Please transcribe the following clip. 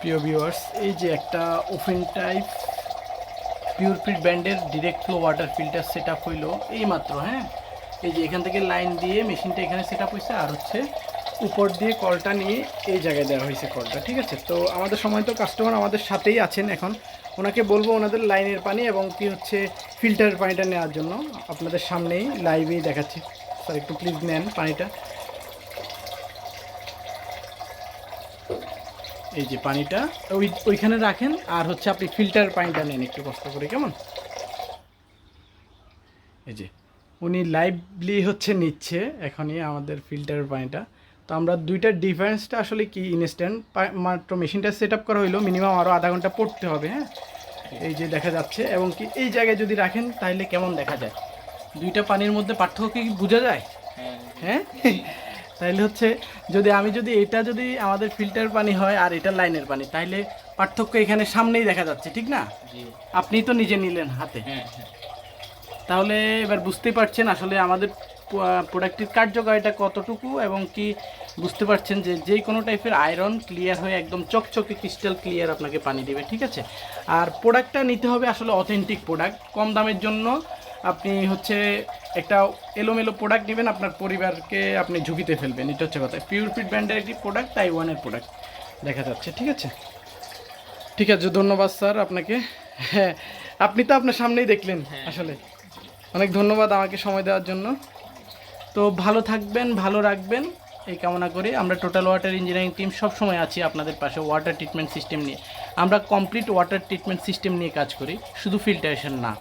প্রিয় ভিউয়ার্স এই যে একটা ওপেন টাইপ পিওর ফিট ব্যান্ডের direct flow water filter set up হইল, এই মাত্র হ্যাঁ? এই যে এখান থেকে লাইন দিয়ে মেশিনটা এখানে সেট আপ হয়েছে আর হচ্ছে উপর দিয়ে কলটা নিয়ে এই জায়গায় দেওয়া হয়েছে কলটা, ঠিক আছে? তো আমাদের সময় তো কাস্টমার আমাদের সাথেই আছেন এখন। ওনাকে বলব ওনাদের লাইনের পানি এবং কি হচ্ছে ফিল্টারের পানিটা নেওয়ার জন্য। আপনাদের সামনেই লাইভেই দেখাচ্ছি। স্যার একটু প্লিজ নেন পানিটা। এই যে পানিটা ওই ওইখানে রাখেন আর হচ্ছে আপনি ফিল্টার পানিটা নেন একটু কষ্ট করে কেমন? এই যে উনি লাইভলি হচ্ছে নিচ্ছে এখনই আমাদের ফিল্টারের পানিটা। তো আমরা দুইটার ডিফারেন্সটা আসলে কি ইনস্ট্যান্ট মাত্র মেশিনটা সেট আপ করা হইল মিনিমাম আরও আধা ঘণ্টা পড়তে হবে হ্যাঁ? এই যে দেখা যাচ্ছে এবং কি এই জায়গায় যদি রাখেন তাহলে কেমন দেখা যায়? দুইটা পানির মধ্যে পার্থক্য কি বোঝা যায়? হ্যাঁ তাইলে হচ্ছে যদি আমি যদি এটা যদি আমাদের ফিল্টার পানি হয় আর এটা লাইনের পানি তাইলে পার্থক্য এখানে সামনেই দেখা যাচ্ছে ঠিক না? আপনি তো নিজে নিলেন হাতে। হ্যাঁ হ্যাঁ। তাহলে এবার বুঝতেই পারছেন আসলে আমাদের প্রোডাক্টের কার্যকারিতা কতটুকু এবং কি বুঝতে পারছেন যে যে কোনো টাইপের আয়রন ক্লিয়ার হয়ে একদম চকচকে ক্রিস্টাল ক্লিয়ার আপনাকে পানি দেবে ঠিক আছে? আর প্রোডাক্টটা নিতে হবে আসলে অথেন্টিক প্রোডাক্ট কম দামের জন্য আপনি হচ্ছে একটা এলোমেলো প্রোডাক্ট নেবেন আপনার পরিবারকে আপনি ঝুঁকিতে ফেলবেন। এটা হচ্ছে কথা। পিওর ফিট ব্র্যান্ডের একটি প্রোডাক্ট তাইওয়ানের প্রোডাক্ট দেখা যাচ্ছে ঠিক আছে? ঠিক আছে ধন্যবাদ স্যার আপনাকে। হ্যাঁ আপনি তো আপনার সামনেই দেখলেন আসলে। অনেক ধন্যবাদ আমাকে সময় দেওয়ার জন্য। তো ভালো থাকবেন ভালো রাখবেন। এই কামনা করি আমরা টোটাল ওয়াটার ইঞ্জিনিয়ারিং টিম সব সময় আছি আপনাদের পাশে ওয়াটার ট্রিটমেন্ট সিস্টেম নিয়ে। আমরা কমপ্লিট ওয়াটার ট্রিটমেন্ট সিস্টেম নিয়ে কাজ করি শুধু ফিল্টারেশন না।